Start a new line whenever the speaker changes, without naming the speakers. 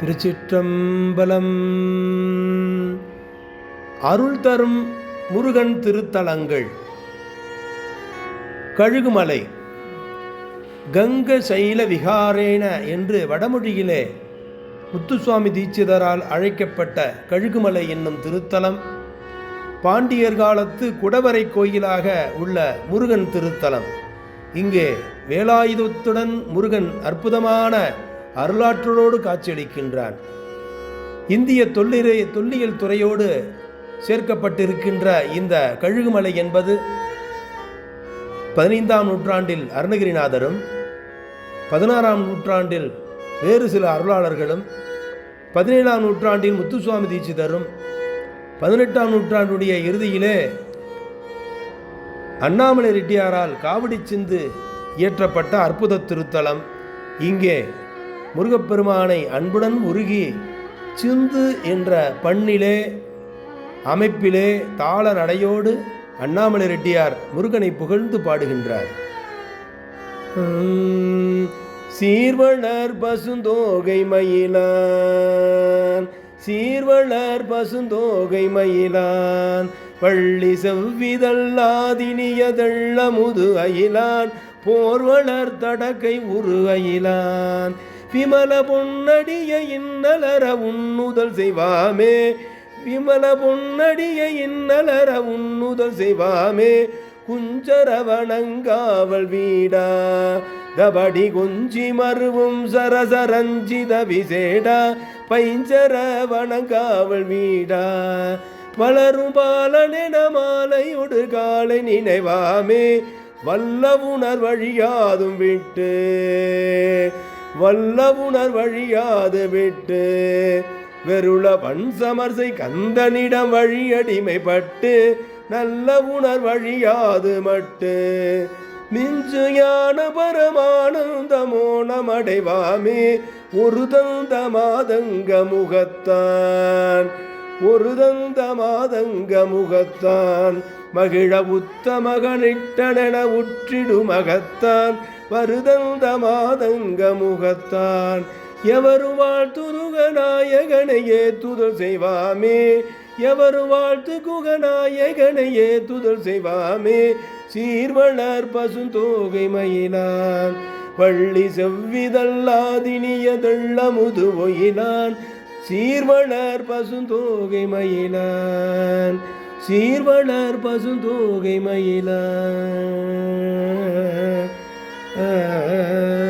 திருச்சிற்றம்பலம். அருள் தரும் முருகன் திருத்தலங்கள். கழுகுமலை. கங்க சைல விகாரேன என்று வடமொழியிலே முத்துசுவாமி தீட்சிதரால் அழைக்கப்பட்ட கழுகுமலை என்னும் திருத்தலம். பாண்டியர் காலத்து குடவரை கோயிலாக உள்ள முருகன் திருத்தலம். இங்கே வேலாயுதத்துடன் முருகன் அற்புதமான அருளாற்றலோடு காட்சியளிக்கின்றான். இந்திய தொல்லிறை தொல்லியல் துறையோடு சேர்க்கப்பட்டிருக்கின்ற இந்த கழுகுமலை என்பது பதினைந்தாம் நூற்றாண்டில் அருணகிரிநாதரும் பதினாறாம் நூற்றாண்டில் வேறு சில அருளாளர்களும் பதினேழாம் நூற்றாண்டில் முத்துசுவாமி தீட்சிதரும் பதினெட்டாம் நூற்றாண்டுடைய இறுதியிலே அண்ணாமலை ரெட்டியாரால் காவடி சிந்து இயற்றப்பட்ட அற்புத திருத்தலம். இங்கே முருகப்பெருமானை அன்புடன் உருகி சிந்து என்ற பண்ணிலே அமைப்பிலே தாள நடையோடு அண்ணாமலை ரெட்டியார் முருகனை புகழ்ந்து பாடுகின்றார். சீர்வளர் பசுந்தோகை மயிலான் சீர்வளர் பசுந்தோகை மயிலான் பள்ளி செவ்விதல்லாதினியதள்ள முது அயிலான் போர்வளர் தடக்கை உரு அயிலான் விமல பொன்னடிய இன்னலர உண்ணுதல் செய்வாமே. விமல பொன்னடிய இன்னலர உண்ணுதல் செய்வாமே. குஞ்சரவணங்காவல் வீடா தபடி குஞ்சி மருவும் சரசரஞ்சித விசேடா பைஞ்சரவணங்காவல் வீடா. வளரும் பாலனென மாலையொடு காலை நினைவாமே. வல்ல உணர் வழியாதும் விட்டு வல்லவுணர் வழியாது விட்டு வெருள பன்சமர்சை கந்தனிடம் வழியடிமைப்பட்டு நல்ல உணர் வழியாது மட்டு. மிஞ்சு ஞான பரமானந்தமோ நமடைவாமே ஒரு தந்த மாதங்க முகத்தான். ஒரு தந்த மாதங்க முகத்தான். மகிழ உத்தமகனிட்டன உற்றிடு மகத்தான். வருதந்த மாதங்க முகத்தான் எவரு வாழ்த்துருக நாயகனையே துதல் செய்வாமே. எவரு வாழ்த்து குகநாயகனையே துதல் செய்வாமே. சீர்வளர் பசுந்தோகை மயிலான். பள்ளி செவ்விதல்லாதினியதள்ள முது ஒயிலான். சீர்வளர் பசுந்தோகை மயிலான். சீர்வளர் பசுந்தோகை மயிலான். 嗯嗯嗯。